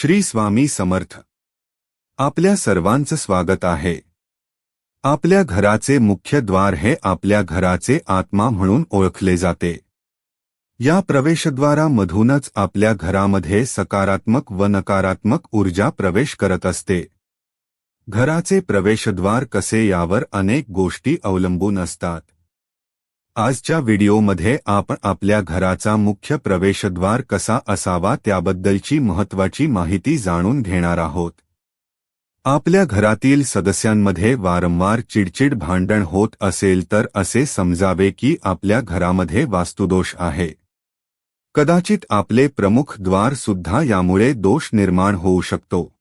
श्री स्वामी समर्थ. आपल्या सर्वांचं स्वागत आहे. आपल्या घराचे मुख्य द्वार हे आपल्या घराचे आत्मा म्हणून ओळखले जाते. या प्रवेशद्वारामधूनच आपल्या घरामध्ये सकारात्मक व नकारात्मक ऊर्जा प्रवेश करत असते. घराचे प्रवेशद्वार कसे यावर अनेक गोष्टी अवलंबून असतात. आजच्या व्हिडिओमध्ये आपण आपल्या घराचा मुख्य प्रवेशद्वार कसा असावा त्याबद्दलची महत्वाची माहिती जाणून घेणार आहोत. आपल्या घरातील सदस्यांमध्ये वारंवार चिडचिड भांडण होत असेल तर असे समजावे की आपल्या घरामध्ये वास्तुदोष आहे. कदाचित आपले प्रमुख द्वार सुद्धा यामुळे दोष निर्माण होऊ शकतो.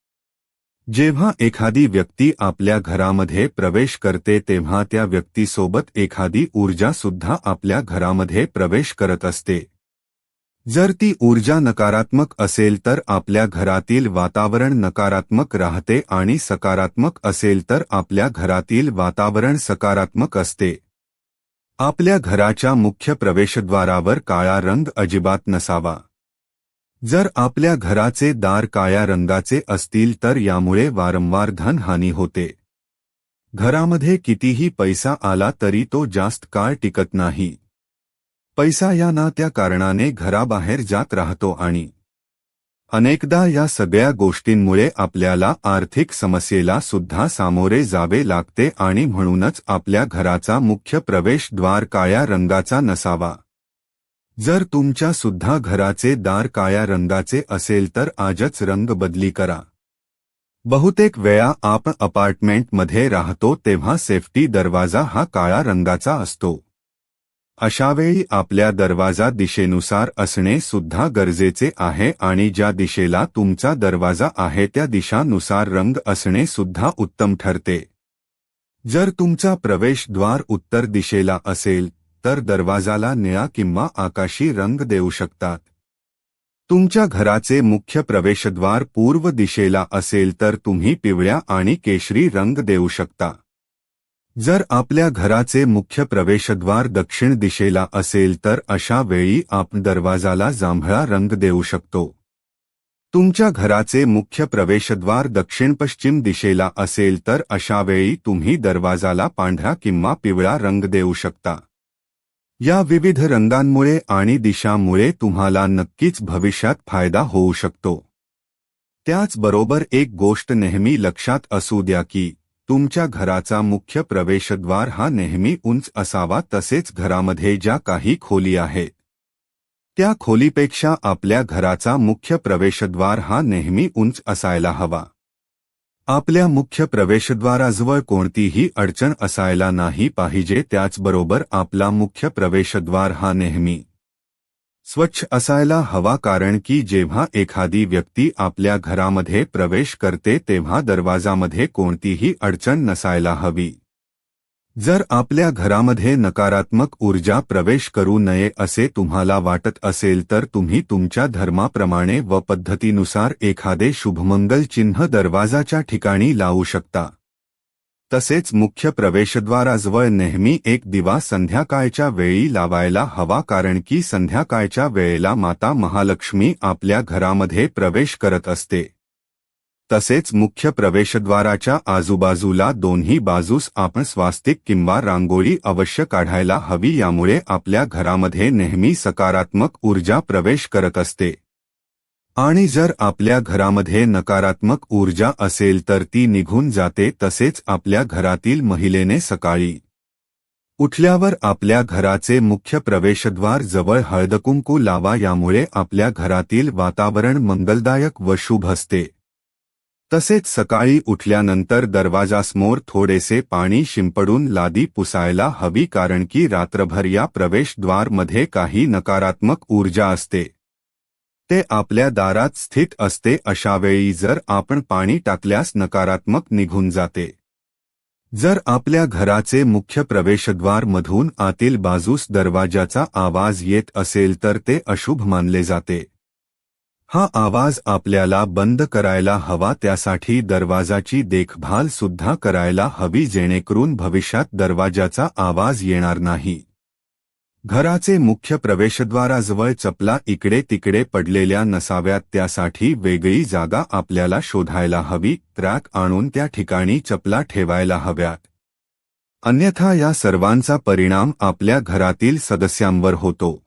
जेव्हा एखादी व्यक्ती आपल्या घरामध्ये प्रवेश करते तेव्हा त्या व्यक्तीसोबत एखादी ऊर्जा सुद्धा आपल्या घरामध्ये प्रवेश करत असते. जर ती ऊर्जा नकारात्मक असेल तर आपल्या घरातील वातावरण नकारात्मक राहते आणि सकारात्मक असेल तर आपल्या घरातील वातावरण सकारात्मक असते. आपल्या घराच्या मुख्य प्रवेशद्वारावर काळा रंग अजिबात नसावा. जर आपल्या घराचे दार काळ्या रंगाचे असतील तर यामुळे वारंवार धनहानी होते. घरामध्ये कितीही पैसा आला तरी तो जास्त काळ टिकत नाही. पैसा या ना त्या कारणाने घराबाहेर जात राहतो आणि अनेकदा या सगळ्या गोष्टींमुळे आपल्याला आर्थिक समस्येला सुद्धा सामोरे जावे लागते आणि म्हणूनच आपल्या घराचा मुख्य प्रवेशद्वार काळ्या रंगाचा नसावा. जर तुमच्या सुद्धा घराचे दार काळ्या रंगाचे असेल तर आजच रंग बदली करा. बहुतेक वेळा आपण अपार्टमेंटमध्ये राहतो तेव्हा सेफ्टी दरवाजा हा काळ्या रंगाचा असतो. अशावेळी आपल्या दरवाजा दिशेनुसार असणे सुद्धा गरजेचे आहे आणि ज्या दिशेला तुमचा दरवाजा आहे त्या दिशानुसार रंग असणे सुद्धा उत्तम ठरते. जर तुमचा प्रवेशद्वार उत्तर दिशेला असेल तर दरवाजाला निळा किंवा आकाशी रंग देऊ शकतात. तुमच्या घराचे मुख्य प्रवेशद्वार पूर्व दिशेला असेल तर तुम्ही पिवळ्या आणि केशरी रंग देऊ शकता. जर आपल्या घराचे मुख्य प्रवेशद्वार दक्षिण दिशेला असेल तर अशा वेळी आपण दरवाजाला जांभळा रंग देऊ शकतो. तुमच्या घराचे मुख्य प्रवेशद्वार दक्षिण पश्चिम दिशेला असेल तर अशा वेळी तुम्ही दरवाजाला पांढरा किंवा पिवळा रंग देऊ शकता. या विविध रंगांमुळे आणि दिशामुळे तुम्हाला नक्कीच भविष्यात फायदा होऊ शकतो. त्याचबरोबर एक गोष्ट नेहमी लक्षात असू द्या की तुमच्या घराचा मुख्य प्रवेशद्वार हा नेहमी उंच असावा तसेच घरामध्ये ज्या काही खोली आहेत त्या खोलीपेक्षा आपल्या घराचा मुख्य प्रवेशद्वार हा नेहमी उंच असायला हवा. आपल्या मुख्य प्रवेशद्वाराजवळ कोणतीही अडचण असायला नाही पाहिजे त्याचबरोबर आपला मुख्य प्रवेशद्वार हा नेहमी स्वच्छ असायला हवा कारण की जेव्हा एखादी व्यक्ती आपल्या घरामध्ये प्रवेश करते तेव्हा को कोणतीही अडचण नसायला हवी. जर आपल्या घरामध्ये नकारात्मक ऊर्जा प्रवेश करू नये असे तुम्हाला वाटत असेल तर तुम्ही तुमच्या धर्माप्रमाणे व पद्धतीनुसार एखादे शुभमंगल चिन्ह दरवाजाच्या ठिकाणी लावू शकता. तसेच मुख्य प्रवेशद्वाराजवळ नेहमी एक दिवा संध्याकाळच्या वेळी लावायला हवा कारण की संध्याकाळच्या वेळेला माता महालक्ष्मी आपल्या घरामध्ये प्रवेश करत असते. तसेच मुख्य प्रवेशद्वाराच्या आजूबाजूला दोन्ही बाजूस आपण स्वास्तिक किंवा रांगोळी अवश्य काढायला हवी यामुळे आपल्या घरामध्ये नेहमी सकारात्मक ऊर्जा प्रवेश करत असते. आणि जर आपल्या घरामध्ये नकारात्मक ऊर्जा असेल तर ती निघून जाते तसेच आपल्या घरातील महिलेने सकाळी उठल्यावर आपल्या घराचे मुख्य प्रवेशद्वार जवळ हळदकुंकू लावा यामुळे आपल्या घरातील वातावरण मंगलदायक व शुभ असते. तसेच सकाळी उठल्यानंतर दरवाजासमोर थोडेसे पाणी शिंपडून लादी पुसायला हवी कारण की रात्रभर या प्रवेशद्वारमध्ये काही नकारात्मक ऊर्जा असते. ते आपल्या दारात स्थित असते अशावेळी जर आपण पाणी टाकल्यास नकारात्मक निघून जाते. जर आपल्या घराचे मुख्य प्रवेशद्वार मधून आतील बाजूस दरवाजाचा आवाज येत असेल तर ते अशुभ मानले जाते. हा आवाज आपल्याला बंद करायला हवा त्यासाठी दरवाजाची देखभाल सुद्धा करायला हवी जेणेकरून भविष्यात दरवाजाचा आवाज येणार नाही. घराचे मुख्य प्रवेशद्वाराजवळ चपला इकडे तिकडे पडलेल्या नसाव्यात त्यासाठी वेगळी जागा आपल्याला शोधायला हवी ट्रॅक आणून त्या ठिकाणी चपला ठेवायला हव्यात. अन्यथा या सर्वांचा परिणाम आपल्या घरातील सदस्यांवर होतो.